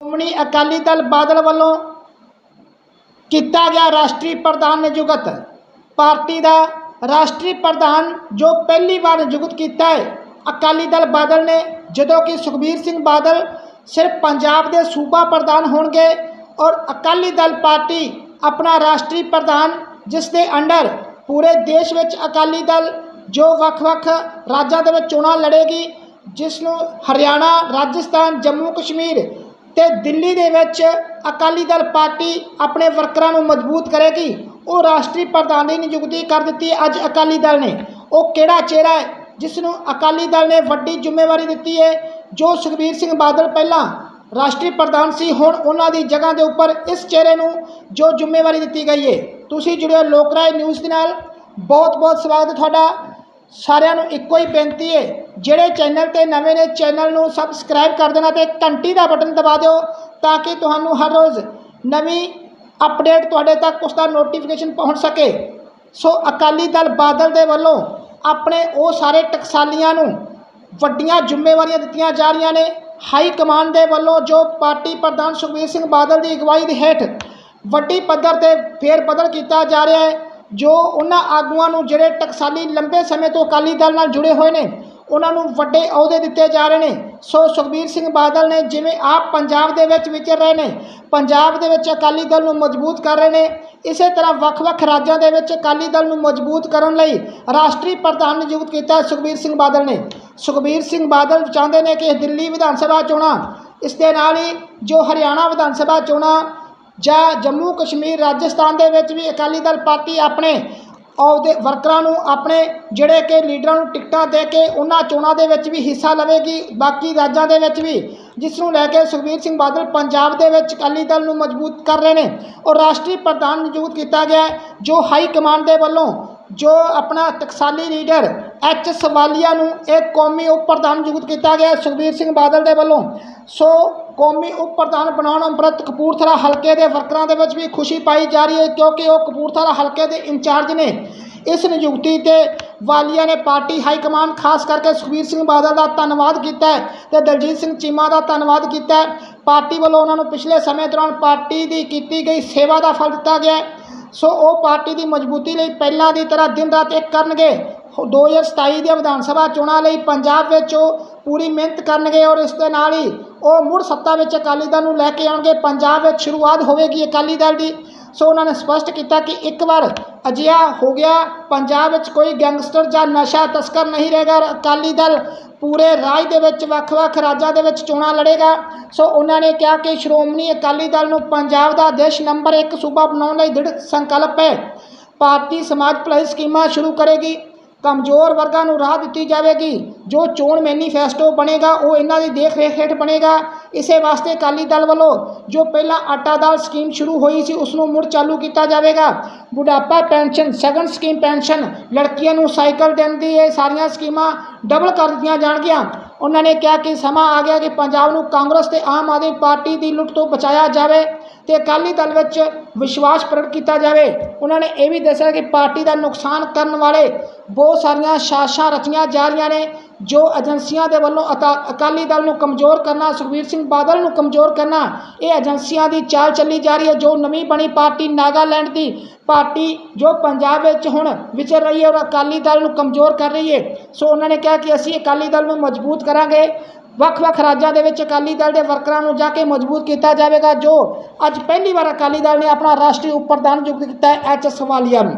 ਸ਼੍ਰੋਮਣੀ ਅਕਾਲੀ ਦਲ ਬਾਦਲ ਵੱਲੋਂ ਕੀਤਾ ਗਿਆ ਰਾਸ਼ਟਰੀ ਪ੍ਰਧਾਨ ਨਿਯੁਕਤ। ਪਾਰਟੀ ਦਾ ਰਾਸ਼ਟਰੀ ਪ੍ਰਧਾਨ ਜੋ ਪਹਿਲੀ ਵਾਰ ਨਿਯੁਕਤ ਕੀਤਾ ਹੈ, ਅਕਾਲੀ ਦਲ ਬਾਦਲ ਨੇ, ਜਦੋਂ ਕਿ ਸੁਖਬੀਰ ਸਿੰਘ ਬਾਦਲ ਸਿਰਫ ਪੰਜਾਬ ਦੇ ਸੂਬਾ ਪ੍ਰਧਾਨ ਹੋਣਗੇ ਔਰ ਅਕਾਲੀ ਦਲ ਪਾਰਟੀ ਆਪਣਾ ਰਾਸ਼ਟਰੀ ਪ੍ਰਧਾਨ, ਜਿਸ ਦੇ ਅੰਡਰ ਪੂਰੇ ਦੇਸ਼ ਵਿੱਚ ਅਕਾਲੀ ਦਲ ਜੋ ਵੱਖ-ਵੱਖ ਰਾਜਾਂ ਦੇ ਵਿੱਚ ਚੋਣਾਂ ਲੜੇਗੀ, ਜਿਸ ਨੂੰ ਹਰਿਆਣਾ, ਰਾਜਸਥਾਨ ਜੰਮੂ ਕਸ਼ਮੀਰ ਤੇ ਦਿੱਲੀ ਦੇ ਵਿੱਚ ਅਕਾਲੀ ਦਲ ਪਾਰਟੀ ਆਪਣੇ ਵਰਕਰਾਂ ਨੂੰ ਮਜ਼ਬੂਤ ਕਰੇਗੀ। ਉਹ ਰਾਸ਼ਟਰੀ ਪ੍ਰਧਾਨ ਦੀ ਨਿਯੁਕਤੀ ਕਰ ਦਿੱਤੀ ਅੱਜ ਅਕਾਲੀ ਦਲ ਨੇ। ਉਹ ਕਿਹੜਾ ਚਿਹਰਾ ਹੈ ਜਿਸ ਨੂੰ ਅਕਾਲੀ ਦਲ ਨੇ ਵੱਡੀ ਜ਼ਿੰਮੇਵਾਰੀ ਦਿੱਤੀ ਹੈ, ਜੋ ਸੁਖਬੀਰ ਸਿੰਘ ਬਾਦਲ ਪਹਿਲਾਂ ਰਾਸ਼ਟਰੀ ਪ੍ਰਧਾਨ ਸੀ, ਹੁਣ ਉਹਨਾਂ ਦੀ ਜਗ੍ਹਾ ਦੇ ਉੱਪਰ ਇਸ ਚਿਹਰੇ ਨੂੰ ਜੋ ਜ਼ਿੰਮੇਵਾਰੀ ਦਿੱਤੀ ਗਈ ਹੈ। ਤੁਸੀਂ ਜੁੜਿਓ ਲੋਕ ਰਾਏ ਨਿਊਜ਼ ਦੇ ਨਾਲ। ਬਹੁਤ ਬਹੁਤ ਸਵਾਗਤ ਤੁਹਾਡਾ। ਸਾਰਿਆਂ ਨੂੰ ਇੱਕੋ ਹੀ ਬੇਨਤੀ ਹੈ, ਜਿਹੜੇ ਚੈਨਲ ਤੇ ਨਵੇਂ ਨੇ ਚੈਨਲ ਨੂੰ ਸਬਸਕ੍ਰਾਈਬ ਕਰ ਦੇਣਾ ਤੇ ਘੰਟੀ ਦਾ ਬਟਨ ਦਬਾ ਦਿਓ ਤਾਂ ਕਿ ਤੁਹਾਨੂੰ ਹਰ ਰੋਜ਼ ਨਵੀਂ ਅਪਡੇਟ ਤੁਹਾਡੇ ਤੱਕ ਉਸ ਦਾ ਨੋਟੀਫਿਕੇਸ਼ਨ ਪਹੁੰਚ ਸਕੇ। ਸੋ ਅਕਾਲੀ ਦਲ ਬਾਦਲ ਦੇ ਵੱਲੋਂ ਆਪਣੇ ਉਹ ਸਾਰੇ ਟਕਸਾਲੀਆਂ ਨੂੰ ਵੱਡੀਆਂ ਜ਼ਿੰਮੇਵਾਰੀਆਂ ਦਿੱਤੀਆਂ ਜਾ ਰਹੀਆਂ ਨੇ। ਹਾਈ ਕਮਾਂਡ ਦੇ ਵੱਲੋਂ ਜੋ ਪਾਰਟੀ ਪ੍ਰਧਾਨ ਸੁਖਬੀਰ ਸਿੰਘ ਬਾਦਲ ਦੀ ਅਗਵਾਈ ਦੇ ਹੇਠ ਵੱਡੀ ਪੱਧਰ ਤੇ ਫੇਰ ਬਦਲ ਕੀਤਾ ਜਾ ਰਿਹਾ ਹੈ ਜੋ ਉਹਨਾਂ ਆਗੂਆਂ ਨੂੰ ਜਿਹੜੇ ਟਕਸਾਲੀ ਲੰਬੇ ਸਮੇਂ ਤੋਂ ਅਕਾਲੀ ਦਲ ਨਾਲ ਜੁੜੇ ਹੋਏ ਨੇ, ਉਹਨਾਂ ਨੂੰ ਵੱਡੇ ਅਹੁਦੇ ਦਿੱਤੇ ਜਾ ਰਹੇ ਨੇ। ਸੋ ਸੁਖਬੀਰ ਸਿੰਘ ਬਾਦਲ ਨੇ ਜਿਵੇਂ ਆਪ ਪੰਜਾਬ ਦੇ ਵਿੱਚ ਵਿਚਰ ਰਹੇ ਨੇ, ਪੰਜਾਬ ਦੇ ਵਿੱਚ ਅਕਾਲੀ ਦਲ ਨੂੰ ਮਜ਼ਬੂਤ ਕਰ ਰਹੇ ਨੇ, ਇਸੇ ਤਰ੍ਹਾਂ ਵੱਖ-ਵੱਖ ਰਾਜਾਂ ਦੇ ਵਿੱਚ ਅਕਾਲੀ ਦਲ ਨੂੰ ਮਜ਼ਬੂਤ ਕਰਨ ਲਈ ਰਾਸ਼ਟਰੀ ਪ੍ਰਧਾਨ ਨਿਯੁਕਤ ਕੀਤਾ ਸੁਖਬੀਰ ਸਿੰਘ ਬਾਦਲ ਨੇ। ਸੁਖਬੀਰ ਸਿੰਘ ਬਾਦਲ ਚਾਹੁੰਦੇ ਨੇ ਕਿ ਦਿੱਲੀ ਵਿਧਾਨ ਸਭਾ ਚੋਣਾਂ, ਇਸ ਦੇ ਨਾਲ ਹੀ ਜੋ ਹਰਿਆਣਾ ਵਿਧਾਨ ਸਭਾ ਚੋਣਾਂ ਜਾਂ ਜੰਮੂ ਕਸ਼ਮੀਰ ਰਾਜਸਥਾਨ ਦੇ ਵਿੱਚ ਵੀ ਅਕਾਲੀ ਦਲ ਪਾਰਟੀ ਆਪਣੇ ਉਹਦੇ ਵਰਕਰਾਂ ਨੂੰ ਆਪਣੇ ਜਿਹੜੇ ਕਿ ਲੀਡਰਾਂ ਨੂੰ ਟਿਕਟਾਂ ਦੇ ਕੇ ਉਹਨਾਂ ਚੋਣਾਂ ਦੇ ਵਿੱਚ ਵੀ ਹਿੱਸਾ ਲਵੇਗੀ, ਬਾਕੀ ਰਾਜਾਂ ਦੇ ਵਿੱਚ ਵੀ, ਜਿਸ ਨੂੰ ਲੈ ਕੇ ਸੁਖਬੀਰ ਸਿੰਘ ਬਾਦਲ ਪੰਜਾਬ ਦੇ ਵਿੱਚ ਅਕਾਲੀ ਦਲ ਨੂੰ ਮਜ਼ਬੂਤ ਕਰ ਰਹੇ ਨੇ ਔਰ ਰਾਸ਼ਟਰੀ ਪ੍ਰਧਾਨ ਨਿਯੁਕਤ ਕੀਤਾ ਗਿਆ ਜੋ ਹਾਈ ਕਮਾਂਡ ਦੇ ਵੱਲੋਂ ਜੋ ਆਪਣਾ ਟਕਸਾਲੀ ਲੀਡਰ ਐਚ ਸਵਾਲੀਆ ਨੂੰ ਇਹ ਕੌਮੀ ਉਪ ਪ੍ਰਧਾਨ ਨਿਯੁਕਤ ਕੀਤਾ ਗਿਆ ਸੁਖਬੀਰ ਸਿੰਘ ਬਾਦਲ ਦੇ ਵੱਲੋਂ। ਸੋ ਕੌਮੀ ਉਪ ਪ੍ਰਧਾਨ ਬਣਾਉਣ ਉਪਰੰਤ ਕਪੂਰਥਲਾ ਹਲਕੇ ਦੇ ਵਰਕਰਾਂ ਦੇ ਵਿੱਚ ਵੀ ਖੁਸ਼ੀ ਪਾਈ ਜਾ ਰਹੀ ਹੈ ਕਿਉਂਕਿ ਉਹ ਕਪੂਰਥਲਾ ਹਲਕੇ ਦੇ ਇੰਚਾਰਜ ਨੇ। ਇਸ ਨਿਯੁਕਤੀ ਤੇ ਵਾਲੀਆ ਨੇ ਪਾਰਟੀ ਹਾਈ ਕਮਾਂਡ, ਖਾਸ ਕਰਕੇ ਸੁਖਬੀਰ ਸਿੰਘ ਬਾਦਲ ਦਾ ਧੰਨਵਾਦ ਕੀਤਾ ਹੈ ਤੇ ਦਲਜੀਤ ਸਿੰਘ ਚੀਮਾ ਦਾ ਧੰਨਵਾਦ ਕੀਤਾ ਪਾਰਟੀ ਵੱਲੋਂ ਉਹਨਾਂ ਨੂੰ ਪਿਛਲੇ ਸਮੇਂ ਦੌਰਾਨ ਪਾਰਟੀ ਦੀ ਕੀਤੀ ਗਈ ਸੇਵਾ ਦਾ ਫਲ ਦਿੱਤਾ ਗਿਆ ਸੋ ਉਹ ਪਾਰਟੀ ਦੀ ਮਜ਼ਬੂਤੀ ਲਈ ਪਹਿਲਾਂ ਦੀ ਤਰ੍ਹਾਂ ਦਿਨ ਰਾਤ ਇੱਕ ਕਰਨਗੇ। 2027 ਦੀਆਂ ਵਿਧਾਨ ਸਭਾ ਚੋਣਾਂ ਲਈ ਪੰਜਾਬ ਵਿੱਚ ਉਹ ਪੂਰੀ ਮਿਹਨਤ ਕਰਨਗੇ ਔਰ ਇਸ ਦੇ ਨਾਲ ਹੀ ਉਹ ਮੁੜ ਸੱਤਾ ਵਿੱਚ ਅਕਾਲੀ ਦਲ ਨੂੰ ਲੈ ਕੇ ਆਉਣਗੇ। ਪੰਜਾਬ ਵਿੱਚ ਸ਼ੁਰੂਆਤ ਹੋਵੇਗੀ ਅਕਾਲੀ ਦਲ ਦੀ। ਸੋ ਉਹਨਾਂ ਨੇ ਸਪਸ਼ਟ ਕੀਤਾ ਕਿ ਇੱਕ ਵਾਰ ਅਜਿਹਾ ਹੋ ਗਿਆ, ਪੰਜਾਬ ਵਿੱਚ ਕੋਈ ਗੈਂਗਸਟਰ ਜਾਂ ਨਸ਼ਾ ਤਸਕਰ ਨਹੀਂ ਰਹੇਗਾ ਅਕਾਲੀ ਦਲ ਪੂਰੇ ਰਾਜ ਦੇ ਵਿੱਚ ਵੱਖ-ਵੱਖ ਰਾਜਾਂ ਦੇ ਵਿੱਚ ਚੋਣਾਂ ਲੜੇਗਾ। ਸੋ ਉਹਨਾਂ ਨੇ ਕਿਹਾ ਕਿ ਸ਼੍ਰੋਮਣੀ ਅਕਾਲੀ ਦਲ ਨੂੰ ਪੰਜਾਬ ਦਾ ਦੇਸ਼ ਨੰਬਰ 1 ਸੂਬਾ ਬਣਾਉਣ ਲਈ ਦ੍ਰਿੜ ਸੰਕਲਪ ਹੈ। ਪਾਰਟੀ ਸਮਾਜ ਭਲਾਈ ਸਕੀਮਾਂ ਸ਼ੁਰੂ ਕਰੇਗੀ। ਕਮਜ਼ੋਰ ਵਰਗਾਂ ਨੂੰ ਰਾਹ ਦਿੱਤੀ ਜਾਵੇਗੀ। ਜੋ ਚੋਣ ਮੈਨੀਫੈਸਟੋ ਬਣੇਗਾ, ਉਹ ਇਹਨਾਂ ਦੀ ਦੇਖ ਰੇਖ ਹੇਠ ਬਣੇਗਾ। ਇਸੇ ਵਾਸਤੇ ਅਕਾਲੀ ਦਲ ਵੱਲੋਂ ਜੋ ਪਹਿਲਾਂ ਆਟਾ ਦਾਲ ਸਕੀਮ ਸ਼ੁਰੂ ਹੋਈ ਸੀ ਉਸ ਨੂੰ ਮੁੜ ਚਾਲੂ ਕੀਤਾ ਜਾਵੇਗਾ। ਬੁਢਾਪਾ ਪੈਨਸ਼ਨ, ਸਗਨ ਸਕੀਮ ਪੈਨਸ਼ਨ, ਲੜਕੀਆਂ ਨੂੰ ਸਾਈਕਲ ਦੇਣ ਦੀ ਇਹ ਸਾਰੀਆਂ ਸਕੀਮਾਂ ਡਬਲ ਕਰ ਦਿੱਤੀਆਂ ਜਾਣਗੀਆਂ। ਉਹਨਾਂ ਨੇ ਕਿਹਾ ਕਿ ਸਮਾਂ ਆ ਗਿਆ ਕਿ ਪੰਜਾਬ ਨੂੰ ਕਾਂਗਰਸ ਤੇ ਆਮ ਆਦਮੀ ਪਾਰਟੀ ਦੀ ਲੁੱਟ ਤੋਂ ਬਚਾਇਆ ਜਾਵੇ ਤੇ ਅਕਾਲੀ ਦਲ ਵਿੱਚ ਵਿਸ਼ਵਾਸ ਪ੍ਰਗਟ ਕੀਤਾ ਜਾਵੇ। ਉਹਨਾਂ ਨੇ ਇਹ ਵੀ ਦੱਸਿਆ ਕਿ ਪਾਰਟੀ ਦਾ ਨੁਕਸਾਨ ਕਰਨ ਵਾਲੇ ਬਹੁਤ ਸਾਰੀਆਂ ਸਾਸ਼ਾਂ ਰਚੀਆਂ ਜਾ ਰਹੀਆਂ ਨੇ, ਜੋ ਏਜੰਸੀਆਂ ਦੇ ਵੱਲੋਂ ਅਤਾ- ਅਕਾਲੀ ਦਲ ਨੂੰ ਕਮਜ਼ੋਰ ਕਰਨਾ, ਸੁਖਬੀਰ ਸਿੰਘ ਬਾਦਲ ਨੂੰ ਕਮਜ਼ੋਰ ਕਰਨਾ, ਇਹ ਏਜੰਸੀਆਂ ਦੀ ਚਾਲ ਚੱਲੀ ਜਾ ਰਹੀ ਹੈ, ਜੋ ਨਵੀਂ ਬਣੀ ਪਾਰਟੀ ਨਾਗਾਲੈਂਡ ਦੀ ਪਾਰਟੀ, ਜੋ ਪੰਜਾਬ ਵਿੱਚ ਹੁਣ ਵਿਚਰ ਰਹੀ ਹੈ ਔਰ ਅਕਾਲੀ ਦਲ ਨੂੰ ਕਮਜ਼ੋਰ ਕਰ ਰਹੀ ਹੈ। ਸੋ ਉਹਨਾਂ ਨੇ ਕਿਹਾ ਕਿ ਅਸੀਂ ਅਕਾਲੀ ਦਲ ਨੂੰ ਮਜ਼ਬੂਤ ਕਰਾਂਗੇ। ਵੱਖ-ਵੱਖ ਰਾਜਾਂ ਦੇ ਵਿੱਚ ਅਕਾਲੀ ਦਲ ਦੇ ਵਰਕਰਾਂ ਨੂੰ ਜਾ ਕੇ ਮਜ਼ਬੂਤ ਕੀਤਾ ਜਾਵੇਗਾ, ਜੋ ਅੱਜ ਪਹਿਲੀ ਵਾਰ ਅਕਾਲੀ ਦਲ ਨੇ ਆਪਣਾ ਰਾਸ਼ਟਰੀ ਉਪ ਪ੍ਰਧਾਨ ਕੀਤਾ ਹੈ ਐਚ ਸਵਾਲੀਆ ਨੂੰ।